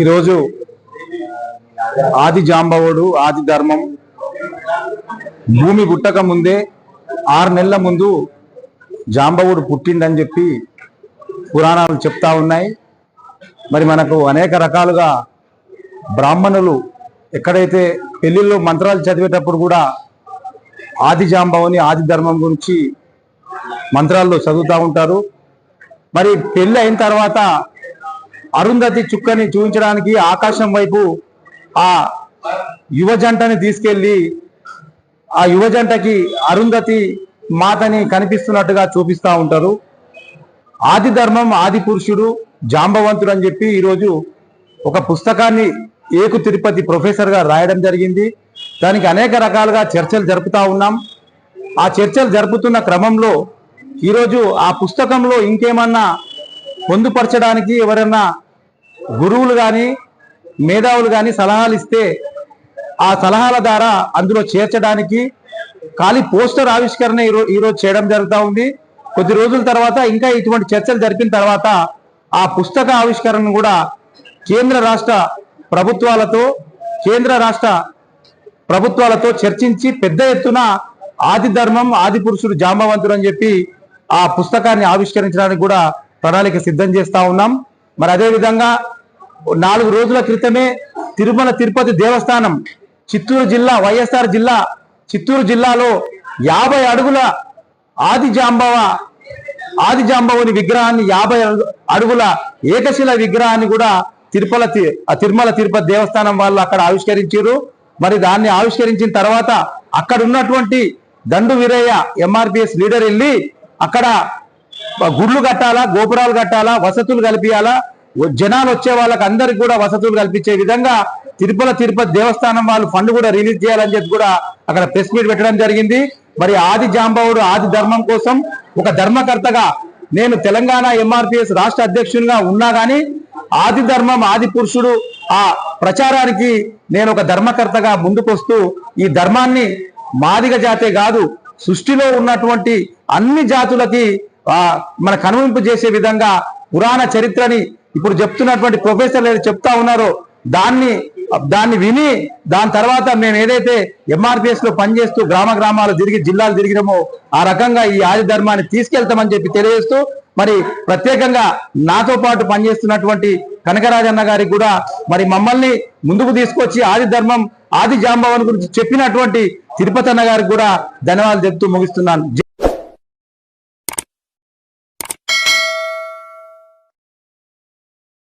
ఈరోజు ఆది జాంబవుడు ఆది ధర్మం భూమి పుట్టక ముందే ఆరు నెలల ముందు జాంబవుడు పుట్టిండని చెప్పి పురాణాలు చెప్తా ఉన్నాయి. మరి మనకు అనేక రకాలుగా బ్రాహ్మణులు ఎక్కడైతే పెళ్ళిళ్ళు మంత్రాలు చదివేటప్పుడు కూడా ఆది జాంబవుని ఆది ధర్మం గురించి మంత్రాల్లో చదువుతూ ఉంటారు. మరి పెళ్ళి అయిన తర్వాత అరుంధతి చుక్కని చూపించడానికి ఆకాశం వైపు ఆ యువ జంటని తీసుకెళ్ళి ఆ యువ జంటకి అరుంధతి మాతని కనిపిస్తున్నట్టుగా చూపిస్తూ ఉంటారు. ఆది ధర్మం ఆది పురుషుడు జాంబవంతుడు అని చెప్పి ఈరోజు ఒక పుస్తకాన్ని ఏకు తిరుపతి ప్రొఫెసర్గా రాయడం జరిగింది. దానికి అనేక రకాలుగా చర్చలు జరుపుతూ ఉన్నాం. ఆ చర్చలు జరుపుతున్న క్రమంలో ఈరోజు ఆ పుస్తకంలో ఇంకేమన్నా పొందుపరచడానికి ఎవరైనా గురువులు కానీ మేధావులు కానీ సలహాలు ఇస్తే ఆ సలహాల ద్వారా అందులో చేర్చడానికి ఖాళీ పోస్టర్ ఆవిష్కరణ ఈరోజు ఈరోజు చేయడం జరుగుతూ ఉంది. కొద్ది రోజుల తర్వాత ఇంకా ఇటువంటి చర్చలు జరిపిన తర్వాత ఆ పుస్తక ఆవిష్కరణను కూడా కేంద్ర రాష్ట్ర ప్రభుత్వాలతో కేంద్ర రాష్ట్ర ప్రభుత్వాలతో చర్చించి పెద్ద ఎత్తున ఆది ధర్మం ఆది పురుషుడు జాంబవంతుడు అని చెప్పి ఆ పుస్తకాన్ని ఆవిష్కరించడానికి కూడా ప్రణాళిక సిద్ధం చేస్తా ఉన్నాం. మరి అదేవిధంగా నాలుగు రోజుల క్రితమే తిరుమల తిరుపతి దేవస్థానం చిత్తూరు జిల్లా వైఎస్ఆర్ జిల్లా చిత్తూరు జిల్లాలో యాభై అడుగుల ఆది జాంబవ ఆది జాంబవుని విగ్రహాన్ని యాభై అడుగుల ఏకశిల విగ్రహాన్ని కూడా తిరుపల తి- తిరుమల తిరుపతి దేవస్థానం వాళ్ళు అక్కడ ఆవిష్కరించారు. మరి దాన్ని ఆవిష్కరించిన తర్వాత అక్కడ ఉన్నటువంటి దండు వీరయ్య ఎంఆర్పిఎస్ లీడర్ వెళ్ళి అక్కడ గుడ్లు కట్టాలా గోపురాలు కట్టాలా వసతులు కల్పించాలా జనాలు వచ్చే వాళ్ళకి అందరికి కూడా వసతులు కల్పించే విధంగా తిరుపతి తిరుపతి దేవస్థానం వాళ్ళు ఫండ్ కూడా రిలీజ్ చేయాలని చెప్పి కూడా అక్కడ ప్రెస్ మీట్ పెట్టడం జరిగింది. మరి ఆది జాంబవుడు ఆది ధర్మం కోసం ఒక ధర్మకర్తగా నేను తెలంగాణ ఎంఆర్పిఎస్ రాష్ట్ర అధ్యక్షునిగా ఉన్నా కానీ ఆది ధర్మం ఆది పురుషుడు ఆ ప్రచారానికి నేను ఒక ధర్మకర్తగా ముందుకొస్తూ ఈ ధర్మాన్ని మాదిగ జాతే కాదు సృష్టిలో ఉన్నటువంటి అన్ని జాతులకి మన కనువింపు చేసే విధంగా పురాణ చరిత్రని ఇప్పుడు చెప్తున్నటువంటి ప్రొఫెసర్లు ఏదో చెప్తా ఉన్నారో దాన్ని దాన్ని విని దాని తర్వాత మేము ఏదైతే ఎంఆర్పిఎస్లో పనిచేస్తూ గ్రామ గ్రామాలు తిరిగి జిల్లాలు తిరిగినామో ఆ రకంగా ఈ ఆది ధర్మాన్ని తీసుకెళ్తామని చెప్పి తెలియజేస్తూ మరి ప్రత్యేకంగా నాతో పాటు పనిచేస్తున్నటువంటి కనకరాజన్న గారికి కూడా మరి మమ్మల్ని ముందుకు తీసుకొచ్చి ఆది ధర్మం ఆది జాంబవన్ గురించి చెప్పినటువంటి తిరుపతి అన్న గారికి కూడా ధన్యవాదాలు చెప్తూ ముగిస్తున్నాను.